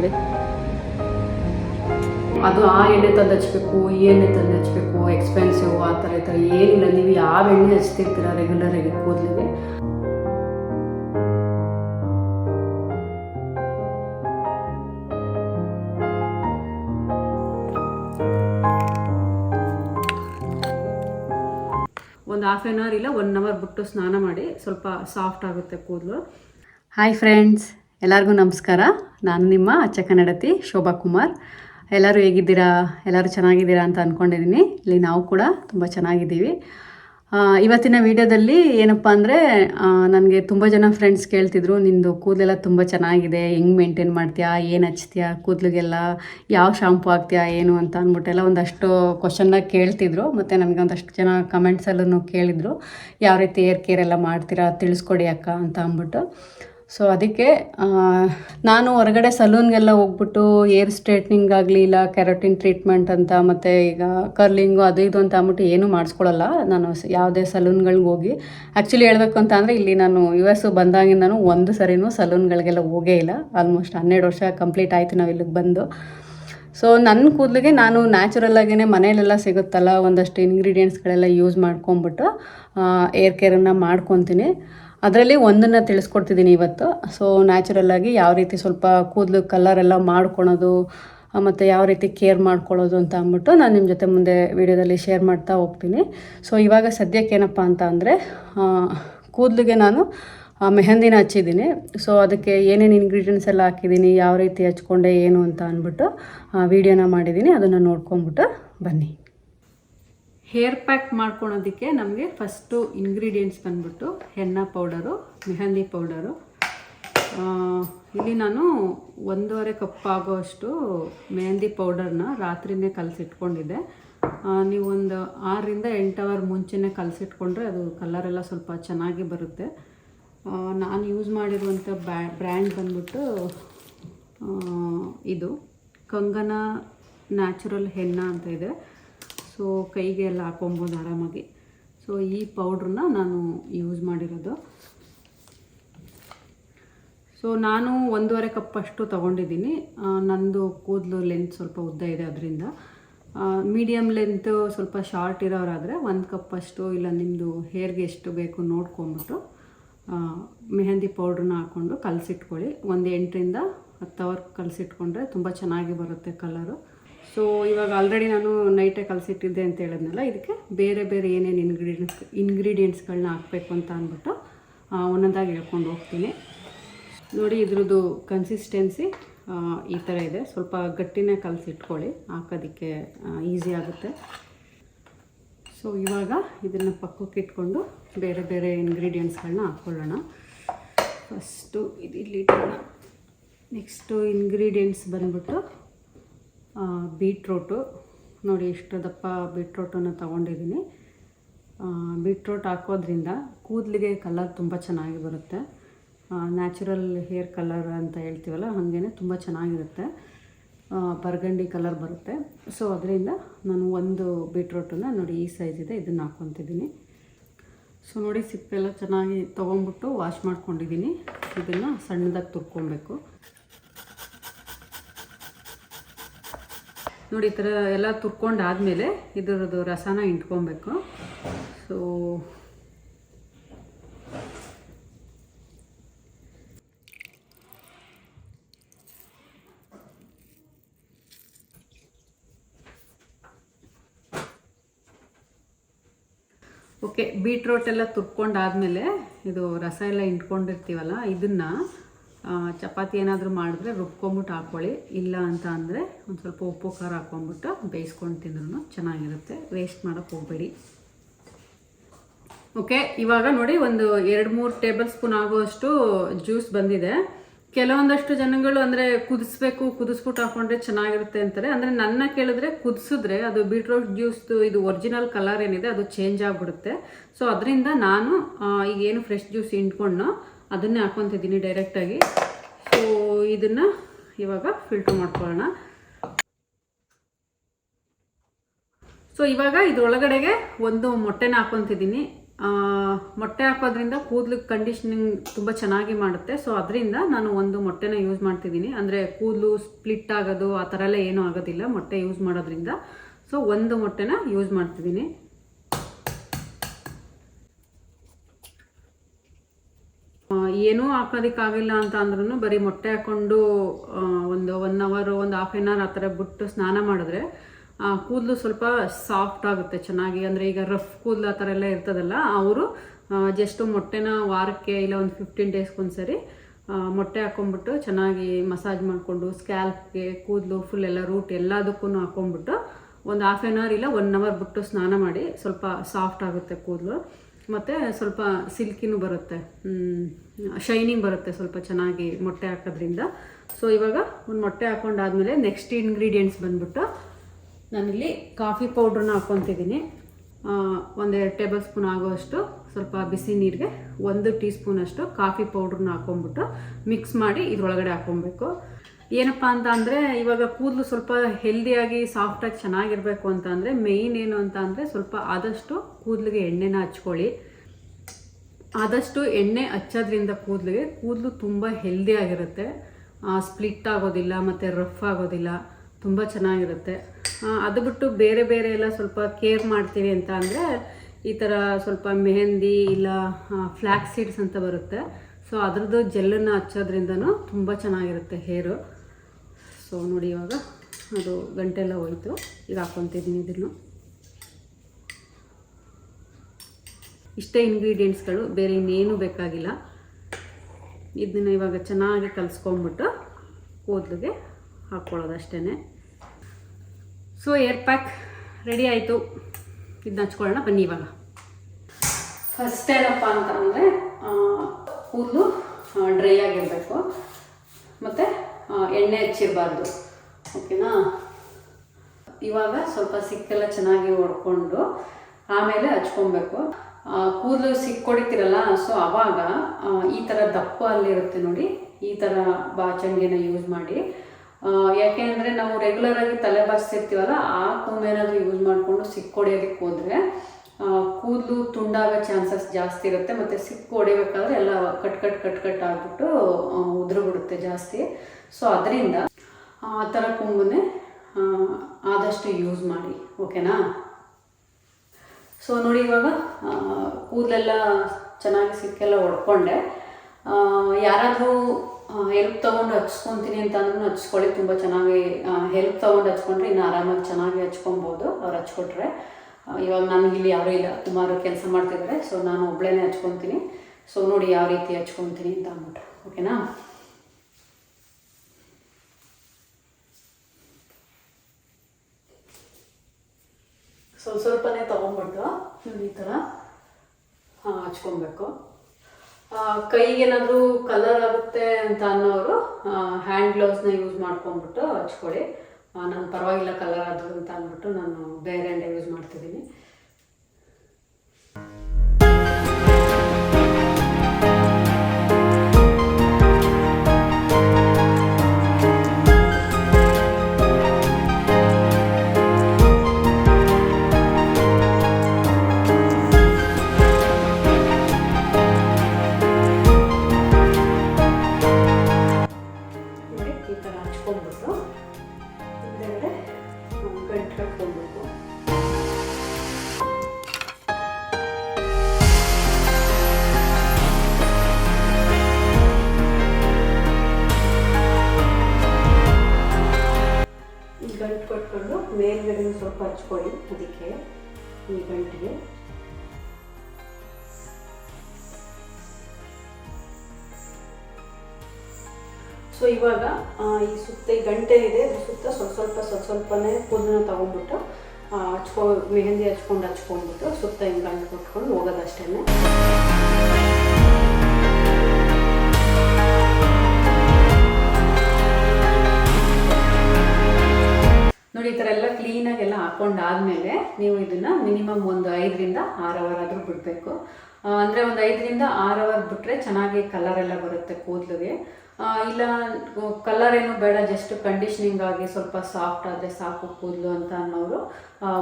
ನೋಡಿ ಅದು ಆ ಎಣ್ಣೆ ತಂದು ಹಚ್ಬೇಕು, ಈ ಎಣ್ಣೆ ತಂದು ಹಚ್ಬೇಕು ಎಕ್ಸ್ಪೆನ್ಸಿವ್ ಆ ಥರ, ಈ ಥರ. ಏನಿಲ್ಲ, ನೀವು ಯಾವ ಎಣ್ಣೆ ಹಚ್ತಿರ್ತೀರಾ ರೆಗ್ಯುಲರ್ ಆಗಿ ಕೂದಲಿಗೆ? ಒಂದು ಹಾಫ್ ಆನ್ ಅವರ್ ಇಲ್ಲ ಒನ್ ಅವರ್ ಬಿಟ್ಟು ಸ್ನಾನ ಮಾಡಿ ಸ್ವಲ್ಪ ಸಾಫ್ಟ್ ಆಗುತ್ತೆ ಕೂದಲು. ಹಾಯ್ ಫ್ರೆಂಡ್ಸ್ ಎಲ್ಲರಿಗೂ ನಮಸ್ಕಾರ. ನಾನು ನಿಮ್ಮ ಅಚ್ಚ ಕನ್ನಡತಿ ಶೋಭಾ ಕುಮಾರ್. ಎಲ್ಲರೂ ಹೇಗಿದ್ದೀರಾ? ಎಲ್ಲರೂ ಚೆನ್ನಾಗಿದ್ದೀರಾ ಅಂತ ಅಂದ್ಕೊಂಡಿದ್ದೀನಿ ಇಲ್ಲಿ ನಾವು ಕೂಡ ತುಂಬ ಚೆನ್ನಾಗಿದ್ದೀವಿ. ಇವತ್ತಿನ ವಿಡಿಯೋದಲ್ಲಿ ಏನಪ್ಪ ಅಂದರೆ ನನಗೆ ತುಂಬ ಜನ ಫ್ರೆಂಡ್ಸ್ ಕೇಳ್ತಿದ್ರು, ನಿಂದು ಕೂದಲೆಲ್ಲ ತುಂಬ ಚೆನ್ನಾಗಿದೆ, ಹೆಂಗೆ ಮೇಂಟೈನ್ ಮಾಡ್ತೀಯಾ? ಏನು ಹಚ್ತೀಯಾ ಕೂದಲಿಗೆಲ್ಲ? ಯಾವ ಶಾಂಪು ಹಾಕ್ತೀಯಾ? ಏನು? ಅಂತ ಅಂದ್ಬಿಟ್ಟೆಲ್ಲ ಒಂದಷ್ಟು ಕ್ವಶನ್ನ ಕೇಳ್ತಿದ್ರು. ಮತ್ತು ನನಗೆ ಒಂದಷ್ಟು ಜನ ಕಮೆಂಟ್ಸಲ್ಲೂ ಕೇಳಿದರು. ಯಾವ ರೀತಿ ಏರ್ ಕೇರ್ ಎಲ್ಲ ಮಾಡ್ತೀರಾ? ತಿಳಿಸ್ಕೊಡಿ ಅಕ್ಕ, ಅಂತ ಅಂದ್ಬಿಟ್ಟು. ಸೊ ಅದಕ್ಕೆ ನಾನು ಹೊರಗಡೆ ಸಲೂನ್ಗೆಲ್ಲ ಹೋಗ್ಬಿಟ್ಟು ಏರ್ ಸ್ಟ್ರೇಟ್ನಿಂಗ್ ಆಗಲಿ ಇಲ್ಲ ಕೆರಟಿನ್ ಟ್ರೀಟ್ಮೆಂಟ್ ಅಂತ ಮತ್ತು ಈಗ ಕರ್ಲಿಂಗು ಅದು ಇದು ಅಂತ ಅಂದ್ಬಿಟ್ಟು ಏನೂ ಮಾಡಿಸ್ಕೊಳ್ಳಲ್ಲ. ನಾನು ಯಾವುದೇ ಸಲೂನ್ಗಳಿಗೆ ಹೋಗಿ. ಆ್ಯಕ್ಚುಲಿ ಹೇಳಬೇಕು ಅಂತ ಅಂದರೆ ಇಲ್ಲಿ ನಾನು ಯು ಎಸ್ ಬಂದಾಗಿಂದನೂ ಒಂದು ಸರಿನೂ ಸಲೂನ್ಗಳಿಗೆಲ್ಲ ಹೋಗೇ ಇಲ್ಲ. ಆಲ್ಮೋಸ್ಟ್ ಹನ್ನೆರಡು ವರ್ಷ ಕಂಪ್ಲೀಟ್ ಆಯಿತು ನಾವು ಇಲ್ಲಿಗೆ ಬಂದು. ಸೊ ನನ್ನ ಕೂದಲಿಗೆ ನಾನು ನ್ಯಾಚುರಲ್ ಆಗೇ ಮನೆಯಲ್ಲೆಲ್ಲ ಸಿಗುತ್ತಲ್ಲ, ಒಂದಷ್ಟು ಇಂಗ್ರೀಡಿಯೆಂಟ್ಸ್ಗಳೆಲ್ಲ ಯೂಸ್ ಮಾಡ್ಕೊಂಬಿಟ್ಟು ಏರ್ ಕೇರನ್ನು ಮಾಡ್ಕೊತೀನಿ. ಅದರಲ್ಲಿ ಒಂದನ್ನು ತಿಳಿಸ್ಕೊಡ್ತಿದ್ದೀನಿ ಇವತ್ತು. ಸೊ ನ್ಯಾಚುರಲ್ಲಾಗಿ ಯಾವ ರೀತಿ ಸ್ವಲ್ಪ ಕೂದಲು ಕಲರ್ ಎಲ್ಲ ಮಾಡ್ಕೊಳೋದು ಮತ್ತು ಯಾವ ರೀತಿ ಕೇರ್ ಮಾಡ್ಕೊಳ್ಳೋದು ಅಂತ ಅಂದ್ಬಿಟ್ಟು ನಾನು ನಿಮ್ಮ ಜೊತೆ ಮುಂದೆ ವಿಡಿಯೋದಲ್ಲಿ ಶೇರ್ ಮಾಡ್ತಾ ಹೋಗ್ತೀನಿ. ಸೊ ಇವಾಗ ಸದ್ಯಕ್ಕೆ ಏನಪ್ಪ ಅಂತ ಅಂದರೆ ಕೂದಲಿಗೆ ನಾನು ಮೆಹಂದಿನ ಹಚ್ಚಿದ್ದೀನಿ. ಸೊ ಅದಕ್ಕೆ ಏನೇನು ಇಂಗ್ರೀಡಿಯೆಂಟ್ಸ್ ಎಲ್ಲ ಹಾಕಿದ್ದೀನಿ, ಯಾವ ರೀತಿ ಹಚ್ಕೊಂಡೆ, ಏನು ಅಂತ ಅಂದ್ಬಿಟ್ಟು ವಿಡಿಯೋನ ಮಾಡಿದ್ದೀನಿ. ಅದನ್ನು ನೋಡ್ಕೊಂಬಿಟ್ಟು ಬನ್ನಿ. ಹೇರ್ ಪ್ಯಾಕ್ ಮಾಡ್ಕೊಳೋದಕ್ಕೆ ನಮಗೆ ಫಸ್ಟು ಇಂಗ್ರೀಡಿಯೆಂಟ್ಸ್ ಬಂದ್ಬಿಟ್ಟು ಹೆನ್ನ ಪೌಡರು, ಮೆಹಂದಿ ಪೌಡರು. ಇಲ್ಲಿ ನಾನು ಒಂದೂವರೆ ಕಪ್ ಆಗೋಷ್ಟು ಮೆಹಂದಿ ಪೌಡರ್ನ ರಾತ್ರಿನೇ ಕಲಸಿಟ್ಕೊಂಡಿದ್ದೆ. ನೀವೊಂದು ಆರರಿಂದ ಎಂಟು ಅವರ್ ಮುಂಚೆನೇ ಕಲಸಿಟ್ಕೊಂಡ್ರೆ ಅದು ಕಲರೆಲ್ಲ ಸ್ವಲ್ಪ ಚೆನ್ನಾಗಿ ಬರುತ್ತೆ. ನಾನು ಯೂಸ್ ಮಾಡಿರುವಂಥ ಬ್ರ್ಯಾಂಡ್ ಬಂದ್ಬಿಟ್ಟು ಇದು ಕಂಗನ ನ್ಯಾಚುರಲ್ ಹೆನ್ನ ಅಂತ ಇದೆ. ಸೊ ಕೈಗೆ ಎಲ್ಲ ಹಾಕೊಬೋದು ಆರಾಮಾಗಿ. ಸೊ ಈ ಪೌಡ್ರನ್ನ ನಾನು ಯೂಸ್ ಮಾಡಿರೋದು. ಸೊ ನಾನು ಒಂದೂವರೆ ಕಪ್ ಅಷ್ಟು ತೊಗೊಂಡಿದ್ದೀನಿ. ನಂದು ಕೂದಲು ಲೆಂತ್ ಸ್ವಲ್ಪ ಉದ್ದ ಇದೆ ಅದರಿಂದ. ಮೀಡಿಯಮ್ ಲೆಂತ್ ಸ್ವಲ್ಪ ಶಾರ್ಟ್ ಇರೋರಾದರೆ ಒಂದು ಕಪ್ ಅಷ್ಟು ಇಲ್ಲ ನಿಮ್ಮದು ಹೇರ್ಗೆ ಎಷ್ಟು ಬೇಕು ನೋಡ್ಕೊಂಬಿಟ್ಟು ಮೆಹಂದಿ ಪೌಡ್ರನ್ನ ಹಾಕ್ಕೊಂಡು ಕಲಸಿಟ್ಕೊಳ್ಳಿ. ಒಂದು ಎಂಟರಿಂದ ಹತ್ತು ಅವರ್ ಕಲಸಿಟ್ಕೊಂಡ್ರೆ ತುಂಬ ಚೆನ್ನಾಗಿ ಬರುತ್ತೆ ಕಲರು ಸೊ ಇವಾಗ ಆಲ್ರೆಡಿ ನಾನು ನೈಟೇ ಕಲಸಿಟ್ಟಿದ್ದೆ ಅಂತ ಹೇಳಿದ್ನಲ್ಲ, ಇದಕ್ಕೆ ಬೇರೆ ಬೇರೆ ಏನೇನು ಇಂಗ್ರೀಡಿಯೆಂಟ್ಸ್ ಇಂಗ್ರೀಡಿಯೆಂಟ್ಸ್ಗಳನ್ನ ಹಾಕಬೇಕು ಅಂತ ಅಂದ್ಬಿಟ್ಟು ಒಂದೊಂದಾಗಿ ಹೇಳ್ಕೊಂಡು ಹೋಗ್ತೀನಿ. ನೋಡಿ, ಇದ್ರದ್ದು ಕನ್ಸಿಸ್ಟೆನ್ಸಿ ಈ ಥರ ಇದೆ. ಸ್ವಲ್ಪ ಗಟ್ಟಿನೇ ಕಲಸಿಟ್ಕೊಳ್ಳಿ, ಹಾಕೋದಕ್ಕೆ ಈಸಿ ಆಗುತ್ತೆ. ಸೊ ಇವಾಗ ಇದನ್ನು ಪಕ್ಕಕ್ಕೆ ಇಟ್ಕೊಂಡು ಬೇರೆ ಬೇರೆ ಇಂಗ್ರೀಡಿಯೆಂಟ್ಸ್ಗಳನ್ನ ಹಾಕ್ಕೊಳ್ಳೋಣ ಫಸ್ಟು ಇದು ಇಲ್ಲಿ ನೆಕ್ಸ್ಟು ಇಂಗ್ರೀಡಿಯೆಂಟ್ಸ್ ಬಂದ್ಬಿಟ್ಟು ಬೀಟ್ರೋಟು. ನೋಡಿ ಎಷ್ಟು ದಪ್ಪ ಬೀಟ್ರೋಟನ್ನು ತಗೊಂಡಿದ್ದೀನಿ. ಬೀಟ್ರೋಟ್ ಹಾಕೋದ್ರಿಂದ ಕೂದಲಿಗೆ ಕಲರ್ ತುಂಬ ಚೆನ್ನಾಗಿ ಬರುತ್ತೆ. ನ್ಯಾಚುರಲ್ ಹೇರ್ ಕಲರ್ ಅಂತ ಹೇಳ್ತೀವಲ್ಲ ಹಾಗೇ ತುಂಬ ಚೆನ್ನಾಗಿರುತ್ತೆ. ಬರ್ಗಂಡಿ ಕಲರ್ ಬರುತ್ತೆ. ಸೊ, ಅದರಿಂದ ನಾನು ಒಂದು ಬೀಟ್ರೋಟನ್ನು ನೋಡಿ ಈ ಸೈಜ್ ಇದೆ, ಇದನ್ನು ಹಾಕ್ಕೊತಿದ್ದೀನಿ. ಸೊ, ನೋಡಿ ಸಿಪ್ಪೆಲ್ಲ ಚೆನ್ನಾಗಿ ತೊಗೊಂಬಿಟ್ಟು ವಾಶ್ ಮಾಡ್ಕೊಂಡಿದ್ದೀನಿ. ಇದನ್ನು ಸಣ್ಣದಾಗಿ ತುರ್ಕೊಬೇಕು. ನೋಡಿ, ಈ ಥರ ಎಲ್ಲ ತುರ್ಕೊಂಡಾದಮೇಲೆ ಇದರದ್ದು ರಸನ ಇಂಟ್ಕೊಬೇಕು ಸೊ ಓಕೆ ಬೀಟ್ರೋಟ್ ಎಲ್ಲ ತುರ್ಕೊಂಡಾದಮೇಲೆ ಇದು ರಸ ಎಲ್ಲ ಇಂಟ್ಕೊಂಡಿರ್ತೀವಲ್ಲ ಇದನ್ನು ಚಪಾತಿ ಏನಾದರೂ ಮಾಡಿದ್ರೆ ರುಬ್ಕೊಂಬಿಟ್ಟು ಹಾಕ್ಕೊಳ್ಳಿ. ಇಲ್ಲ ಅಂತ ಅಂದರೆ ಒಂದು ಸ್ವಲ್ಪ ಉಪ್ಪು, ಖಾರ ಹಾಕ್ಕೊಂಬಿಟ್ಟು ಬೇಯಿಸ್ಕೊಂಡು ತಿಂದ್ರೂ ಚೆನ್ನಾಗಿರುತ್ತೆ. ವೇಸ್ಟ್ ಮಾಡೋಕ್ಕೆ ಹೋಗಬೇಡಿ. ಓಕೆ ಇವಾಗ ನೋಡಿ ಒಂದು ಎರಡು ಮೂರು ಟೇಬಲ್ ಸ್ಪೂನ್ ಆಗುವಷ್ಟು ಜ್ಯೂಸ್ ಬಂದಿದೆ. ಕೆಲವೊಂದಷ್ಟು ಜನಗಳು ಅಂದರೆ ಕುದಿಸ್ಬೇಕು, ಕುದಿಸ್ಬಿಟ್ಟು ಹಾಕೊಂಡ್ರೆ ಚೆನ್ನಾಗಿರುತ್ತೆ ಅಂತಾರೆ. ಅಂದರೆ ನನ್ನ ಕೇಳಿದ್ರೆ ಕುದಿಸಿದ್ರೆ ಅದು ಬೀಟ್ರೋಟ್ ಜ್ಯೂಸ್ದು ಇದು ಒರಿಜಿನಲ್ ಕಲರ್ ಏನಿದೆ ಅದು ಚೇಂಜ್ ಆಗಿಬಿಡುತ್ತೆ. ಸೊ ಅದರಿಂದ ನಾನು ಈಗೇನು ಫ್ರೆಶ್ ಜ್ಯೂಸ್ ಇಂಟ್ಕೊಂಡು ಅದನ್ನೇ ಹಾಕ್ಕೊತಿದ್ದೀನಿ ಡೈರೆಕ್ಟಾಗಿ ಸೊ ಇದನ್ನು ಇವಾಗ ಫಿಲ್ಟರ್ ಮಾಡ್ಕೊಳ್ಳೋಣ. ಸೊ ಇವಾಗ ಇದ್ರೊಳಗಡೆಗೆ ಒಂದು ಮೊಟ್ಟೆನ ಹಾಕೊತಿದ್ದೀನಿ. ಮೊಟ್ಟೆ ಹಾಕೋದ್ರಿಂದ ಕೂದಲು ಕಂಡೀಷನಿಂಗ್ ತುಂಬ ಚೆನ್ನಾಗಿ ಮಾಡುತ್ತೆ. ಸೊ ಅದರಿಂದ ನಾನು ಒಂದು ಮೊಟ್ಟೆನ ಯೂಸ್ ಮಾಡ್ತಿದ್ದೀನಿ. ಅಂದರೆ ಕೂದಲು ಸ್ಪ್ಲಿಟ್ ಆಗೋದು, ಆ ಥರ ಎಲ್ಲ ಏನೂ ಆಗೋದಿಲ್ಲ ಮೊಟ್ಟೆ ಯೂಸ್ ಮಾಡೋದ್ರಿಂದ. ಸೊ ಒಂದು ಮೊಟ್ಟೆನ ಯೂಸ್ ಮಾಡ್ತಿದ್ದೀನಿ ಆ, ಏನೂ ಹಾಕೋದಕ್ಕಾಗಿಲ್ಲ ಅಂತ ಅಂದ್ರೂ ಬರೀ ಮೊಟ್ಟೆ ಹಾಕ್ಕೊಂಡು ಒಂದು ಒನ್ ಅವರ್ ಒಂದು ಹಾಫ್ ಆನ್ ಅವರ್ ಆ ಥರ ಬಿಟ್ಟು ಸ್ನಾನ ಮಾಡಿದ್ರೆ ಕೂದಲು ಸ್ವಲ್ಪ ಸಾಫ್ಟ್ ಆಗುತ್ತೆ, ಚೆನ್ನಾಗಿ. ಅಂದರೆ ಈಗ ರಫ್ ಕೂದಲು ಆ ಥರ ಎಲ್ಲ ಇರ್ತದಲ್ಲ, ಅವರು ಜಸ್ಟ್ ಮೊಟ್ಟೆನ ವಾರಕ್ಕೆ ಇಲ್ಲ ಒಂದು ಫಿಫ್ಟೀನ್ ಡೇಸ್ಗೊಂದ್ಸರಿ ಮೊಟ್ಟೆ ಹಾಕೊಂಡ್ಬಿಟ್ಟು ಚೆನ್ನಾಗಿ ಮಸಾಜ್ ಮಾಡಿಕೊಂಡು ಸ್ಕ್ಯಾಲ್ಪ್ಗೆ ಕೂದಲು ಫುಲ್ ಎಲ್ಲ ರೂಟ್ ಎಲ್ಲದಕ್ಕೂ ಹಾಕೊಂಡ್ಬಿಟ್ಟು, ಒಂದು ಹಾಫ್ ಆನ್ ಅವರ್ ಇಲ್ಲ ಒನ್ ಅವರ್ ಬಿಟ್ಟು ಸ್ನಾನ ಮಾಡಿ ಸ್ವಲ್ಪ ಸಾಫ್ಟ್ ಆಗುತ್ತೆ ಕೂದಲು. ಮತ್ತು ಸ್ವಲ್ಪ ಸಿಲ್ಕಿನೂ ಬರುತ್ತೆ. ಶೈನಿಂಗ್ ಬರುತ್ತೆ ಸ್ವಲ್ಪ ಚೆನ್ನಾಗಿ ಮೊಟ್ಟೆ ಹಾಕೋದ್ರಿಂದ. ಸೊ ಇವಾಗ ಒಂದು ಮೊಟ್ಟೆ ಹಾಕೊಂಡಾದ್ಮೇಲೆ ನೆಕ್ಸ್ಟ್ ಇಂಗ್ರೀಡಿಯೆಂಟ್ಸ್ ಬಂದ್ಬಿಟ್ಟು ನಾನಿಲ್ಲಿ ಕಾಫಿ ಪೌಡ್ರನ್ನ ಹಾಕ್ಕೊತಿದ್ದೀನಿ ಒಂದೆರಡು ಟೇಬಲ್ ಸ್ಪೂನ್ ಆಗೋಷ್ಟು ಸ್ವಲ್ಪ ಬಿಸಿ ನೀರಿಗೆ ಒಂದು ಟೀ ಸ್ಪೂನಷ್ಟು ಕಾಫಿ ಪೌಡ್ರನ್ನ ಹಾಕ್ಕೊಂಬಿಟ್ಟು ಮಿಕ್ಸ್ ಮಾಡಿ ಇದರೊಳಗಡೆ ಹಾಕ್ಕೊಬೇಕು ಏನಪ್ಪ ಅಂತ ಅಂದರೆ ಇವಾಗ ಕೂದಲು ಸ್ವಲ್ಪ ಹೆಲ್ದಿಯಾಗಿ ಸಾಫ್ಟಾಗಿ ಚೆನ್ನಾಗಿರಬೇಕು ಅಂತ ಅಂದರೆ ಮೇಯ್ನ್ ಏನು ಅಂತ ಅಂದರೆ ಸ್ವಲ್ಪ ಆದಷ್ಟು ಕೂದಲಿಗೆ ಎಣ್ಣೆನ ಹಚ್ಕೊಳ್ಳಿ. ಆದಷ್ಟು ಎಣ್ಣೆ ಹಚ್ಚೋದ್ರಿಂದ ಕೂದಲಿಗೆ ಕೂದಲು ತುಂಬ ಹೆಲ್ದಿ ಆಗಿರುತ್ತೆ. ಸ್ಪ್ಲಿಟ್ ಆಗೋದಿಲ್ಲ ಮತ್ತು ರಫ್ ಆಗೋದಿಲ್ಲ, ತುಂಬ ಚೆನ್ನಾಗಿರುತ್ತೆ. ಅದು ಬಿಟ್ಟು ಬೇರೆ ಬೇರೆ ಎಲ್ಲ ಸ್ವಲ್ಪ ಕೇರ್ ಮಾಡ್ತೀವಿ ಅಂತ ಅಂದರೆ ಈ ಥರ ಸ್ವಲ್ಪ ಮೆಹಂದಿ ಇಲ್ಲ ಫ್ಲ್ಯಾಕ್ಸ್ ಸೀಡ್ಸ್ ಅಂತ ಬರುತ್ತೆ. ಸೊ ಅದ್ರದ್ದು ಜೆಲ್ಲನ್ನು ಹಚ್ಚೋದ್ರಿಂದನೂ ತುಂಬ ಚೆನ್ನಾಗಿರುತ್ತೆ ಹೇರು ಸೊ ನೋಡಿ ಇವಾಗ ಅದು ಗಂಟೆಲ್ಲ ಹೋಯ್ತು. ಈಗ ಹಾಕ್ಕೊತಿದ್ದೀನಿ ಇದನ್ನು. ಇಷ್ಟೇ ಇಂಗ್ರೀಡಿಯೆಂಟ್ಸ್ಗಳು ಬೇರೆ ಇನ್ನೇನು ಬೇಕಾಗಿಲ್ಲ. ಇದನ್ನು ಇವಾಗ ಚೆನ್ನಾಗಿ ಕಲಿಸ್ಕೊಂಬಿಟ್ಟು ಕೂದಲಿಗೆ ಹಾಕ್ಕೊಳ್ಳೋದು ಅಷ್ಟೇ ಸೊ ಏರ್ ಪ್ಯಾಕ್ ರೆಡಿ ಆಯಿತು. ಇದನ್ನ ಹಚ್ಕೊಳ್ಳೋಣ, ಬನ್ನಿ ಇವಾಗ. ಫಸ್ಟ್ ಏನಪ್ಪ ಅಂತ ಅಂದರೆ ಕೂದಲು ಡ್ರೈ ಆಗಿರಬೇಕು. ಮತ್ತು ಎಣ್ಣೆ ಹಚ್ಚಿರಬಾರ್ದು. ಓಕೆನಾ? ಇವಾಗ ಸ್ವಲ್ಪ ಸಿಕ್ಕೆಲ್ಲ ಚೆನ್ನಾಗಿ ಹೊಡ್ಕೊಂಡು ಆಮೇಲೆ ಹಚ್ಕೊಬೇಕು. ಕೂದಲು ಸಿಕ್ಕೊಡಿತಿರಲ್ಲ, ಸೊ ಅವಾಗ ಈ ಥರ ದಪ್ಪ ಅಲ್ಲಿರುತ್ತೆ ನೋಡಿ, ಈ ಥರ ಬಾಚಣಿಗೆನ ಯೂಸ್ ಮಾಡಿ. ಯಾಕೆ ಅಂದರೆ ನಾವು ರೆಗ್ಯುಲರಾಗಿ ತಲೆ ಬಾರಿಸ್ತಿರ್ತೀವಲ್ಲ ಆ ಏನಾದರೂ ಯೂಸ್ ಮಾಡಿಕೊಂಡು ಸಿಕ್ಕೊಡಿಯೋದಕ್ಕೆ ಹೋದರೆ ಕೂದಲು ತುಂಡಾಗೋ ಚಾನ್ಸಸ್ ಜಾಸ್ತಿ ಇರುತ್ತೆ ಮತ್ತು ಸಿಕ್ಕು ಹೊಡಿಬೇಕಾದ್ರೆ ಎಲ್ಲ ಕಟ್ ಕಟ್ ಕಟ್ ಕಟ್ ಆಗಿಬಿಟ್ಟು ಉದುರು ಬಿಡುತ್ತೆ ಜಾಸ್ತಿ. ಸೊ ಅದರಿಂದ ಆ ಥರ ಆ, ಆದಷ್ಟು ಯೂಸ್ ಮಾಡಿ ಓಕೆನಾ ಸೊ ನೋಡಿ ಇವಾಗ ಕೂದಲೆಲ್ಲ ಚೆನ್ನಾಗಿ ಸಿಕ್ಕೆಲ್ಲ ಹೊಡ್ಕೊಂಡೆ. ಯಾರಾದರೂ ಹೆಲ್ಪ್ ತೊಗೊಂಡು ಹಚ್ಕೊತೀನಿ ಅಂತ ಅಂದ್ರೂ ಹಚ್ಕೊಳ್ಳಿ ತುಂಬ ಚೆನ್ನಾಗಿ ಹೆಲ್ಪ್ ತೊಗೊಂಡು ಹಚ್ಕೊಂಡ್ರೆ ಇನ್ನು ಆರಾಮಾಗಿ ಚೆನ್ನಾಗಿ ಹಚ್ಕೊಬೋದು ಅವ್ರು ಹಚ್ಕೊಟ್ರೆ. ಇವಾಗ ಇಲ್ಲಿ ಯಾರೂ ಇಲ್ಲ ಸುಮಾರು ಕೆಲಸ ಮಾಡ್ತಿದ್ದಾರೆ ಸೊ ನಾನು ಒಬ್ಬಳೇ ಹಚ್ಕೊತೀನಿ. ಸೊ ನೋಡಿ ಯಾವ ರೀತಿ ಹಚ್ಕೊತೀನಿ ಅಂತ ಅಂದ್ಬಿಟ್ಟು ಓಕೆನಾ? ಸೊ ಸ್ವಲ್ಪನೇ ತಗೊಂಡ್ಬಿಟ್ಟು ಈ ಥರ ಹಚ್ಕೊಬೇಕು. ಆ, ಕೈಗೇನಾದರೂ ಕಲರ್ ಆಗುತ್ತೆ ಅಂತ ಅನ್ನೋರು ಹ್ಯಾಂಡ್ ಗ್ಲೌಸ್ನ ಯೂಸ್ ಮಾಡ್ಕೊಂಡ್ಬಿಟ್ಟು ಹಚ್ಕೊಳ್ಳಿ. ನಾನು ಪರವಾಗಿಲ್ಲ ಕಲರ್ ಅದು ಅಂತ ಅಂದ್ಬಿಟ್ಟು ನಾನು ಬೇರೆ ಯೂಸ್ ಮಾಡ್ತಿದ್ದೀನಿ. ಹಚ್ಕೊಳ್ಳಿ ಅದಕ್ಕೆ ಈ ಗಂಟಿಗೆ. ಸೊ ಇವಾಗ ಈ ಸುತ್ತ ಈ ಗಂಟೆ ಇದೆ ಸುತ್ತ ಸ್ವಲ್ಪ ಸ್ವಲ್ಪ ಸ್ವಲ್ಪ ಸ್ವಲ್ಪನೇ ಕೂದಲನ್ನ ತಗೊಂಡ್ಬಿಟ್ಟು ಹಚ್ಕೊ, ಮೆಹಂದಿ ಹಚ್ಕೊಂಡು ಹಚ್ಕೊಂಡ್ಬಿಟ್ಟು ಸುತ್ತ ಹಿಂಗೆ ಗಂಟು ಕೊಟ್ಕೊಂಡು ಹೋಗೋದಷ್ಟೇ ನೋಡಿ, ಈ ಥರ ಎಲ್ಲ ಕ್ಲೀನಾಗಿ ಎಲ್ಲ ಹಾಕೊಂಡಾದ್ಮೇಲೆ ನೀವು ಇದನ್ನು ಮಿನಿಮಮ್ ಒಂದು ಐದರಿಂದ ಆರು ಅವರ್ ಆದರೂ ಬಿಡಬೇಕು. ಅಂದರೆ ಒಂದು ಐದರಿಂದ ಆರು ಅವರ್ ಬಿಟ್ಟರೆ ಚೆನ್ನಾಗಿ ಕಲರ್ ಎಲ್ಲ ಬರುತ್ತೆ ಕೂದಲಿಗೆ. ಇಲ್ಲ ಕಲರ್ ಏನು ಬೇಡ ಜಸ್ಟ್ ಕಂಡೀಷ್ನಿಂಗ್ ಆಗಿ ಸ್ವಲ್ಪ ಸಾಫ್ಟ್ ಆದರೆ ಸಾಕು ಕೂದಲು ಅಂತ ಅನ್ನೋರು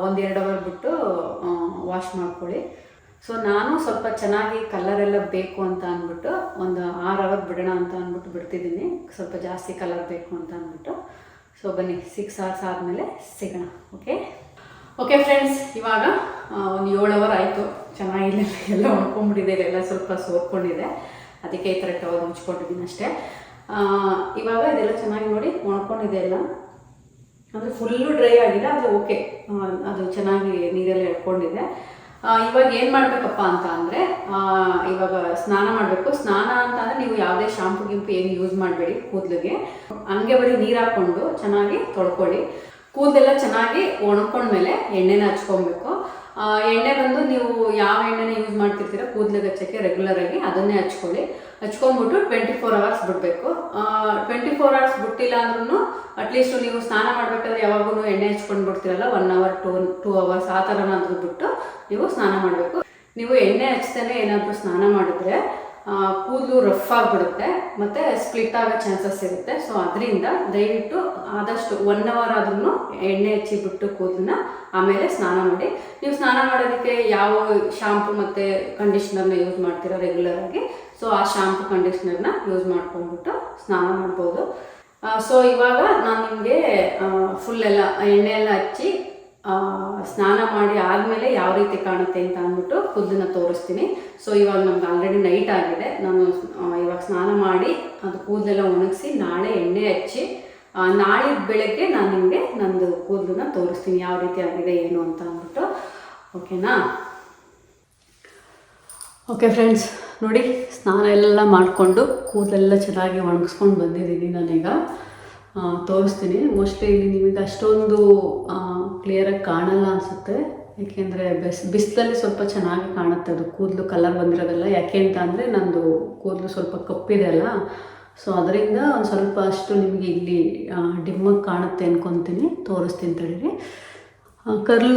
ಒಂದು ಎರಡು ಅವರ್ ಬಿಟ್ಟು ವಾಶ್ ಮಾಡ್ಕೊಳ್ಳಿ. ಸೊ ನಾನು ಸ್ವಲ್ಪ ಚೆನ್ನಾಗಿ ಕಲರ್ ಎಲ್ಲ ಬೇಕು ಅಂತ ಅಂದ್ಬಿಟ್ಟು, ಒಂದು ಆರು ಅವರ್ ಬಿಡೋಣ ಅಂತ ಅಂದ್ಬಿಟ್ಟು ಬಿಡ್ತಿದ್ದೀನಿ. ಸ್ವಲ್ಪ ಜಾಸ್ತಿ ಕಲರ್ ಬೇಕು ಅಂತ ಅಂದ್ಬಿಟ್ಟು. ಸೊ ಬನ್ನಿ ಸಿಕ್ಸ್ ಅವರ್ಸ್ ಆದಮೇಲೆ ಸಿಗೋಣ ಓಕೆ ಓಕೆ ಫ್ರೆಂಡ್ಸ್ ಇವಾಗ ಒಂದು ಏಳು ಅವರ್ ಆಯಿತು. ಚೆನ್ನಾಗಿಲ್ಲ, ಎಲ್ಲ ಒಣ್ಕೊಂಡ್ಬಿಟ್ಟಿದೆ ಎಲ್ಲ ಸ್ವಲ್ಪ ಸೋರ್ಕೊಂಡಿದೆ ಅದಕ್ಕೆ ಈ ಥರ ಟವರ್ ಮುಚ್ಕೊಂಡಿದ್ದೀನಿ ಅಷ್ಟೇ. ಇವಾಗ ಇದೆಲ್ಲ ಚೆನ್ನಾಗಿ ನೋಡಿ, ಒಣ್ಕೊಂಡಿದೆ ಎಲ್ಲ. ಅಂದರೆ ಫುಲ್ಲು ಡ್ರೈ ಆಗಿದೆ ಆದರೆ ಓಕೆ ಅದು ಚೆನ್ನಾಗಿ ನೀರೆಲ್ಲ ಎಳ್ಕೊಂಡಿದೆ. ಇವಾಗ ಏನು ಮಾಡಬೇಕಪ್ಪ ಅಂತ ಅಂದರೆ ಇವಾಗ ಸ್ನಾನ ಮಾಡಬೇಕು. ಸ್ನಾನ ಅಂತ ಅಂದರೆ ನೀವು ಯಾವುದೇ ಶಾಂಪು ಗಿಂಪು ಏನು ಯೂಸ್ ಮಾಡಬೇಡಿ ಕೂದಲಿಗೆ. ಹಂಗೆ ಬರೀ ನೀರು ಹಾಕ್ಕೊಂಡು ಚೆನ್ನಾಗಿ ತೊಳ್ಕೊಳ್ಳಿ. ಕೂದಲೆಲ್ಲ ಚೆನ್ನಾಗಿ ಒಣಕೊಂಡ್ಮೇಲೆ ಎಣ್ಣೆನ ಹಚ್ಕೊಬೇಕು. ಎಣ್ಣೆ ಬಂದು ನೀವು ಯಾವ ಎಣ್ಣೆನ ಯೂಸ್ ಮಾಡ್ತಿರ್ತೀರ ಕೂದಲು ರೆಗ್ಯುಲರ್ ಆಗಿ ಅದನ್ನೇ ಹಚ್ಕೊಳ್ಳಿ. ಹಚ್ಕೊಂಡ್ಬಿಟ್ಟು ಟ್ವೆಂಟಿ ಫೋರ್ ಅವರ್ಸ್ ಬಿಡಬೇಕು. ಟ್ವೆಂಟಿ ಫೋರ್ ಅವರ್ಸ್ ಬಿಟ್ಟಿಲ್ಲ ಅಂದ್ರೂ ಅಟ್ಲೀಸ್ಟ್ ನೀವು ಸ್ನಾನ ಮಾಡಬೇಕಾದ್ರೆ ಯಾವಾಗೂ ಎಣ್ಣೆ ಹಚ್ಕೊಂಡು ಬಿಡ್ತೀರಲ್ಲ one hour two two hours ಆ ಥರನಾದ್ರೂ ಬಿಟ್ಟು ನೀವು ಸ್ನಾನ ಮಾಡಬೇಕು. ನೀವು ಎಣ್ಣೆ ಹಚ್ತಾನೆ ಏನಾದರೂ ಸ್ನಾನ ಮಾಡಿದ್ರೆ ಕೂದಲು ರಫ್ ಆಗಿಬಿಡುತ್ತೆ, ಮತ್ತು ಸ್ಪ್ಲಿಟ್ ಆಗೋ ಚಾನ್ಸಸ್ ಇರುತ್ತೆ. ಸೊ ಅದರಿಂದ ದಯವಿಟ್ಟು ಆದಷ್ಟು ಒನ್ ಅವರ್ ಆದ್ರೂ ಎಣ್ಣೆ ಹಚ್ಚಿಬಿಟ್ಟು ಕೂದಲನ್ನ ಆಮೇಲೆ ಸ್ನಾನ ಮಾಡಿ. ನೀವು ಸ್ನಾನ ಮಾಡೋದಕ್ಕೆ ಯಾವ ಶಾಂಪು ಮತ್ತು ಕಂಡೀಷ್ನರ್ನ ಯೂಸ್ ಮಾಡ್ತೀರಾ ರೆಗ್ಯುಲರ್ ಆಗಿ ಸೊ ಆ ಶಾಂಪು ಕಂಡೀಷ್ನರ್ನ ಯೂಸ್ ಮಾಡ್ಕೊಂಡ್ಬಿಟ್ಟು ಸ್ನಾನ ಮಾಡ್ಬೋದು. ಸೊ ಇವಾಗ ನಾನು ನಿಮಗೆ ಫುಲ್ ಎಲ್ಲ ಎಣ್ಣೆ ಎಲ್ಲ ಹಚ್ಚಿ ಸ್ನಾನ ಮಾಡಿ ಆದಮೇಲೆ ಯಾವ ರೀತಿ ಕಾಣುತ್ತೆ ಅಂತ ಅಂದ್ಬಿಟ್ಟು ಕೂದಲನ್ನ ತೋರಿಸ್ತೀನಿ. ಸೊ ಇವಾಗ ನಮ್ಗೆ ಆಲ್ರೆಡಿ ನೈಟ್ ಆಗಿದೆ. ನಾನು ಇವಾಗ ಸ್ನಾನ ಮಾಡಿ ಅದು ಕೂದಲೆಲ್ಲ ಒಣಗಿಸಿ ನಾಳೆ ಎಣ್ಣೆ ಹಚ್ಚಿ ನಾಳೆ ಬೆಳಗ್ಗೆ ನಾನು ನಿಮಗೆ ನಂದು ಕೂದಲನ್ನ ತೋರಿಸ್ತೀನಿ ಯಾವ ರೀತಿ ಆಗಿದೆ, ಏನು ಅಂತ ಅಂದ್ಬಿಟ್ಟು. ಓಕೆನಾ ಓಕೆ ಫ್ರೆಂಡ್ಸ್ ನೋಡಿ, ಸ್ನಾನ ಎಲ್ಲ ಮಾಡಿಕೊಂಡು ಕೂದಲೆಲ್ಲ ಚೆನ್ನಾಗಿ ಒಣಗಿಸ್ಕೊಂಡು ಬಂದಿದ್ದೀನಿ ನಾನೀಗ. ತೋರಿಸ್ತೀನಿ. ಮೋಸ್ಟ್ಲಿ ಇಲ್ಲಿ ನಿಮಗೆ ಅಷ್ಟೊಂದು ಕ್ಲಿಯರಾಗಿ ಕಾಣಲ್ಲ ಅನಿಸುತ್ತೆ. ಏಕೆಂದರೆ ಬೆಸ್, ಬಿಸಿಲಲ್ಲಿ ಸ್ವಲ್ಪ ಚೆನ್ನಾಗಿ ಕಾಣುತ್ತೆ ಅದು ಕೂದಲು ಕಲರ್ ಬಂದಿರೋದಲ್ಲ. ಯಾಕೆ ಅಂತ ಅಂದರೆ ನಂದು ಕೂದಲು ಸ್ವಲ್ಪ ಕಪ್ಪಿದೆ ಅಲ್ಲ. ಸೊ ಅದರಿಂದ ಒಂದು ಸ್ವಲ್ಪ ಅಷ್ಟು ನಿಮಗೆ ಇಲ್ಲಿ ಡಿಮ್ಮಾಗಿ ಕಾಣುತ್ತೆ ಅನ್ಕೊತೀನಿ. ತೋರಿಸ್ತೀನಿ ತಡೀರಿ. ಕರ್ಲ್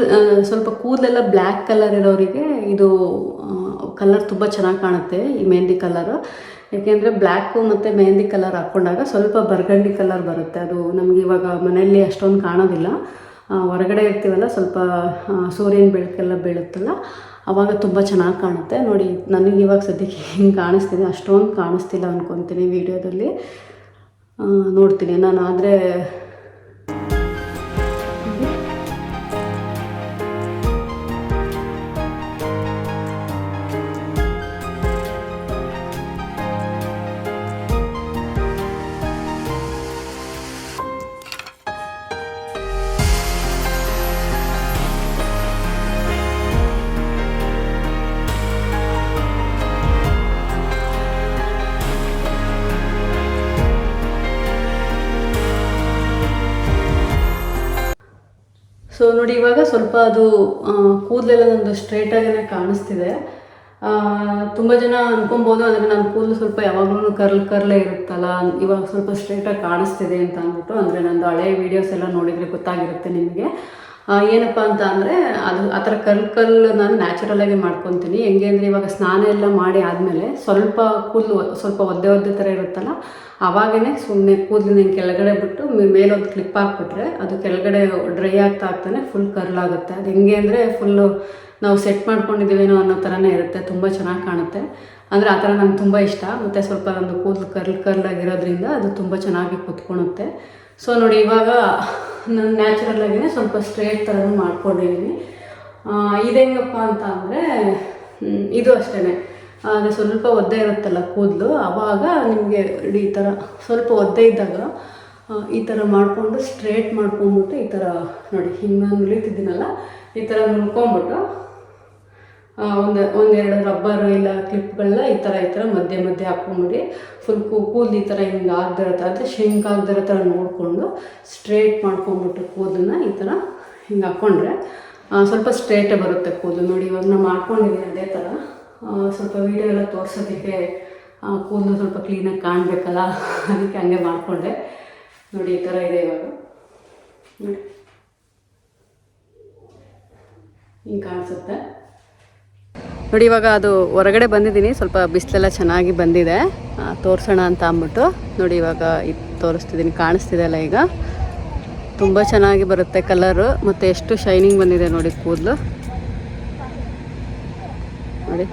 ಸ್ವಲ್ಪ ಕೂದಲೆಲ್ಲ ಬ್ಲ್ಯಾಕ್ ಕಲರ್ ಇರೋರಿಗೆ ಇದು ಕಲರ್ ತುಂಬ ಚೆನ್ನಾಗಿ ಕಾಣುತ್ತೆ, ಈ ಮೆಹಂದಿ ಕಲರು ಯಾಕೆಂದರೆ ಬ್ಲ್ಯಾಕು ಮತ್ತು ಮೆಹಂದಿ ಕಲರ್ ಹಾಕ್ಕೊಂಡಾಗ ಸ್ವಲ್ಪ ಬರ್ಗಂಡಿ ಕಲರ್ ಬರುತ್ತೆ. ಅದು ನಮಗೆ ಇವಾಗ ಮನೆಯಲ್ಲಿ ಅಷ್ಟೊಂದು ಕಾಣೋದಿಲ್ಲ. ಹೊರಗಡೆ ಇರ್ತೀವಲ್ಲ, ಸ್ವಲ್ಪ ಸೂರ್ಯನ ಬೆಳಕೆಲ್ಲ ಬೀಳುತ್ತಲ್ಲ, ಅವಾಗ ತುಂಬ ಚೆನ್ನಾಗಿ ಕಾಣುತ್ತೆ. ನೋಡಿ, ನನಗೆ ಇವಾಗ ಸದ್ಯಕ್ಕೆ ಹಿಂಗೆ ಕಾಣಿಸ್ತಿದೆ. ಅಷ್ಟೊಂದು ಕಾಣಿಸ್ತಿಲ್ಲ ಅಂದ್ಕೊತೀನಿ ವಿಡಿಯೋದಲ್ಲಿ. ನೋಡ್ತೀನಿ. ನಾನು ಆದರೆ ನೋಡಿ ಇವಾಗ ಸ್ವಲ್ಪ ಅದು ಕೂದಲೆಲ್ಲ ನಂದು ಸ್ಟ್ರೇಟ್ ಆಗಿ ಕಾಣಿಸ್ತಿದೆ. ತುಂಬ ಜನ ಅನ್ಕೊಬೋದು ಅಂದರೆ ನನ್ನ ಕೂದಲು ಸ್ವಲ್ಪ ಯಾವಾಗಲೂ ಕರ್ಲ್, ಕರ್ಲೇ ಇರುತ್ತಲ್ಲ, ಇವಾಗ ಸ್ವಲ್ಪ ಸ್ಟ್ರೇಟಾಗಿ ಕಾಣಿಸ್ತಿದೆ ಅಂತ ಅಂದ್ಬಿಟ್ಟು, ಅಂದರೆ ನಂದು ಹಳೆ ವೀಡಿಯೋಸ್ ಎಲ್ಲ ನೋಡಿದರೆ ಗೊತ್ತಾಗಿರುತ್ತೆ ನಿಮಗೆ. ಏನಪ್ಪ ಅಂತ ಅಂದರೆ ಅದು ಆ ಥರ ಕಲ್ ಕಲ್ಲು ನಾನು ನ್ಯಾಚುರಲಾಗಿ ಮಾಡ್ಕೊತೀನಿ. ಹೆಂಗೆ ಅಂದರೆ ಇವಾಗ ಸ್ನಾನ ಎಲ್ಲ ಮಾಡಿ ಆದಮೇಲೆ ಸ್ವಲ್ಪ ಕೂದಲು ಸ್ವಲ್ಪ ಒದ್ದೆ ಒದ್ದೆ ಥರ ಇರುತ್ತಲ್ಲ ಆವಾಗೇ ಸುಮ್ಮನೆ ಕೂದಲಿನ ಕೆಳಗಡೆ ಬಿಟ್ಟು ಮೇಲೊಂದು ಕ್ಲಿಪ್ ಹಾಕ್ಬಿಟ್ರೆ ಅದು ಕೆಳಗಡೆ ಡ್ರೈ ಆಗ್ತಾ ಆಗ್ತಾನೆ ಫುಲ್ ಕರ್ಲ್ ಆಗುತ್ತೆ ಅದು ಹೆಂಗೆ ಅಂದರೆ ಫುಲ್ಲು ನಾವು ಸೆಟ್ ಮಾಡ್ಕೊಂಡಿದ್ದೀವೇನೋ ಅನ್ನೋ ಥರನೇ ಇರುತ್ತೆ, ತುಂಬ ಚೆನ್ನಾಗಿ ಕಾಣುತ್ತೆ. ಅಂದರೆ ಆ ಥರ ನಂಗೆ ತುಂಬ ಇಷ್ಟ. ಮತ್ತು ಸ್ವಲ್ಪ ಒಂದು ಕೂದಲು ಕರ್ಲ್ ಕರ್ಲಾಗಿರೋದ್ರಿಂದ ಅದು ತುಂಬ ಚೆನ್ನಾಗಿ ಕುತ್ಕೊಳುತ್ತೆ ಸೊ ನೋಡಿ, ಇವಾಗ ನಾನು ನ್ಯಾಚುರಲ್ ಸ್ವಲ್ಪ ಸ್ಟ್ರೇಟ್ ಥರನೂ ಮಾಡ್ಕೊಂಡಿದ್ದೀನಿ ಇದೆಂಗಪ್ಪ ಅಂತ ಅಂದರೆ ಇದು ಅಷ್ಟೇ ಅದು ಸ್ವಲ್ಪ ಒದ್ದೆ ಇರುತ್ತಲ್ಲ ಕೂದಲು ಆವಾಗ ನಿಮಗೆ ಈ ಥರ ಸ್ವಲ್ಪ ಒದ್ದೆ ಇದ್ದಾಗ ಈ ಥರ ಮಾಡಿಕೊಂಡು ಸ್ಟ್ರೇಟ್ ಮಾಡ್ಕೊಂಬಿಟ್ಟು ಈ ಥರ ನೋಡಿ ಹಿಂಗೆ ನಾನು ಇಳಿತಿದ್ದೀನಲ್ಲ ಈ ಥರ ನುಳ್ಕೊಂಬಿಟ್ಟು ಒಂದು ಒಂದೆರಡು ರಬ್ಬರು ಇಲ್ಲ ಕ್ಲಿಪ್ಗಳನ್ನ ಈ ಥರ ಈ ಥರ ಮಧ್ಯೆ ಮಧ್ಯೆ ಹಾಕ್ಕೊಂಬಿಡಿ ಫುಲ್ ಕೂ, ಕೂದಲು ಈ ಥರ ಹಿಂಗೆ ಆಗದಿರೋ ಥರ ಅಂದರೆ ಶೆಂಕ್ ಆಗದಿರೋ ಥರ ನೋಡಿಕೊಂಡು ಸ್ಟ್ರೇಟ್ ಮಾಡ್ಕೊಂಬಿಟ್ಟು ಕೂದಲನ್ನ ಈ ಥರ ಹಿಂಗೆ ಹಾಕ್ಕೊಂಡ್ರೆ ಸ್ವಲ್ಪ ಸ್ಟ್ರೇಟೇ ಬರುತ್ತೆ ಕೂದಲು. ನೋಡಿ, ಇವಾಗ ನಾನು ಮಾಡ್ಕೊಂಡಿದ್ದೀನಿ ಅದೇ ಥರ ಸ್ವಲ್ಪ ವೀಡಿಯೋ ಎಲ್ಲ ತೋರಿಸೋದಕ್ಕೆ ಕೂದಲು ಸ್ವಲ್ಪ ಕ್ಲೀನಾಗಿ ಕಾಣಬೇಕಲ್ಲ? ಅದಕ್ಕೆ ಹಂಗೆ ಮಾಡಿಕೊಂಡೆ. ನೋಡಿ, ಈ ಥರ ಇದೆ ಇವಾಗ. ನೋಡಿ. ಹಿಂಗೆ ಕಾಣಿಸುತ್ತೆ. ನೋಡಿ, ಇವಾಗ ಅದು ಹೊರಗಡೆ ಬಂದಿದ್ದೀನಿ. ಸ್ವಲ್ಪ ಬಿಸಿಲೆಲ್ಲ ಚೆನ್ನಾಗಿ ಬಂದಿದೆ. ತೋರಿಸೋಣ ಅಂತ ಅಂದ್ಬಿಟ್ಟು. ನೋಡಿ, ಇವಾಗ ಇದು ತೋರಿಸ್ತಿದ್ದೀನಿ, ಕಾಣಿಸ್ತಿದೆ ಅಲ್ಲ ಈಗ. ತುಂಬ ಚೆನ್ನಾಗಿ ಬರುತ್ತೆ ಕಲರು. ಮತ್ತು ಎಷ್ಟು ಶೈನಿಂಗ್ ಬಂದಿದೆ ನೋಡಿ, ಕೂದಲು. ನೋಡಿ.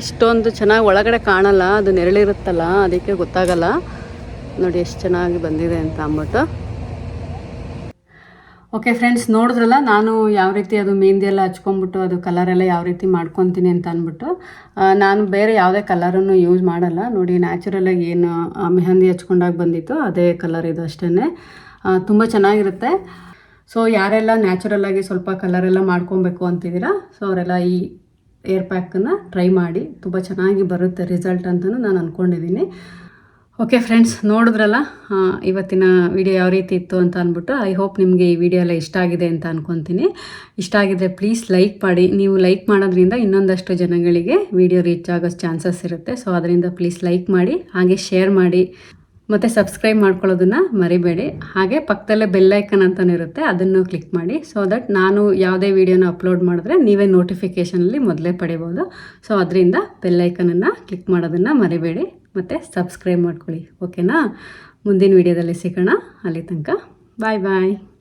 ಇಷ್ಟೊಂದು ಚೆನ್ನಾಗಿ ಒಳಗಡೆ ಕಾಣಲ್ಲ, ಅದು ನೆರಳಿರುತ್ತಲ್ಲ, ಅದಕ್ಕೆ ಗೊತ್ತಾಗಲ್ಲ. ನೋಡಿ, ಎಷ್ಟು ಚೆನ್ನಾಗಿ ಬಂದಿದೆ ಅಂತ ಅಂದ್ಬಿಟ್ಟು. ಓಕೆ ಫ್ರೆಂಡ್ಸ್ ನೋಡಿದ್ರಲ್ಲ, ನಾನು ಯಾವ ರೀತಿ ಅದು ಮೆಹಂದಿ ಎಲ್ಲ ಹಚ್ಕೊಂಡ್ಬಿಟ್ಟು, ಅದು ಕಲರೆಲ್ಲ ಯಾವ ರೀತಿ ಮಾಡ್ಕೊತೀನಿ ಅಂತ ಅಂದ್ಬಿಟ್ಟು ನಾನು ಬೇರೆ ಯಾವುದೇ ಕಲರನ್ನು ಯೂಸ್ ಮಾಡಲ್ಲ. ನೋಡಿ ನ್ಯಾಚುರಲಾಗಿ ಏನು ಮೆಹಂದಿ ಹಚ್ಕೊಂಡಾಗ ಬಂದಿತ್ತು, ಅದೇ ಕಲರ್ ಇದು ಅಷ್ಟೇ ತುಂಬ ಚೆನ್ನಾಗಿರುತ್ತೆ. ಸೊ ಯಾರೆಲ್ಲ ನ್ಯಾಚುರಲ್ಲಾಗಿ ಸ್ವಲ್ಪ ಕಲರೆಲ್ಲ ಮಾಡ್ಕೊಬೇಕು ಅಂತಿದ್ದೀರಾ ಸೊ ಅವರೆಲ್ಲ ಈ ಏರ್ ಪ್ಯಾಕನ್ನು ಟ್ರೈ ಮಾಡಿ, ತುಂಬ ಚೆನ್ನಾಗಿ ಬರುತ್ತೆ ರಿಸಲ್ಟ್ ಅಂತಲೂ ನಾನು ಅಂದ್ಕೊಂಡಿದ್ದೀನಿ ಓಕೆ ಫ್ರೆಂಡ್ಸ್ ನೋಡಿದ್ರಲ್ಲ? ಇವತ್ತಿನ ವಿಡಿಯೋ ಯಾವ ರೀತಿ ಇತ್ತು ಅಂತ ಅಂದ್ಬಿಟ್ಟು ಐ ಹೋಪ್ ನಿಮಗೆ ಈ ವಿಡಿಯೋ ಎಲ್ಲ ಇಷ್ಟ ಆಗಿದೆ ಅಂತ ಅಂದ್ಕೊತೀನಿ ಇಷ್ಟ ಆಗಿದ್ರೆ ಪ್ಲೀಸ್ ಲೈಕ್ ಮಾಡಿ. ನೀವು ಲೈಕ್ ಮಾಡೋದ್ರಿಂದ ಇನ್ನೊಂದಷ್ಟು ಜನಗಳಿಗೆ ವಿಡಿಯೋ ರೀಚ್ ಆಗೋ ಚಾನ್ಸಸ್ ಇರುತ್ತೆ. ಸೊ ಅದರಿಂದ ಪ್ಲೀಸ್ ಲೈಕ್ ಮಾಡಿ, ಹಾಗೆ ಶೇರ್ ಮಾಡಿ. ಮತ್ತು ಸಬ್ಸ್ಕ್ರೈಬ್ ಮಾಡ್ಕೊಳ್ಳೋದನ್ನು ಮರಿಬೇಡಿ. ಹಾಗೆ ಪಕ್ಕದಲ್ಲೇ ಬೆಲ್ಲೈಕನ್ ಅಂತಲೂ ಇರುತ್ತೆ, ಅದನ್ನು ಕ್ಲಿಕ್ ಮಾಡಿ. ಸೊ ದಟ್ ನಾನು ಯಾವುದೇ ವೀಡಿಯೋನ ಅಪ್ಲೋಡ್ ಮಾಡಿದ್ರೆ ನೀವೇ ನೋಟಿಫಿಕೇಷನಲ್ಲಿ ಮೊದಲೇ ಪಡಿಬೋದು ಸೊ ಅದರಿಂದ ಬೆಲ್ಲೈಕನನ್ನು ಕ್ಲಿಕ್ ಮಾಡೋದನ್ನು ಮರಿಬೇಡಿ. ಮತ್ತು ಸಬ್ಸ್ಕ್ರೈಬ್ ಮಾಡ್ಕೊಳ್ಳಿ. ಓಕೆನಾ ಮುಂದಿನ ವೀಡಿಯೋದಲ್ಲಿ ಸಿಗೋಣ. ಅಲ್ಲಿ ತನಕ. ಬಾಯ್ ಬಾಯ್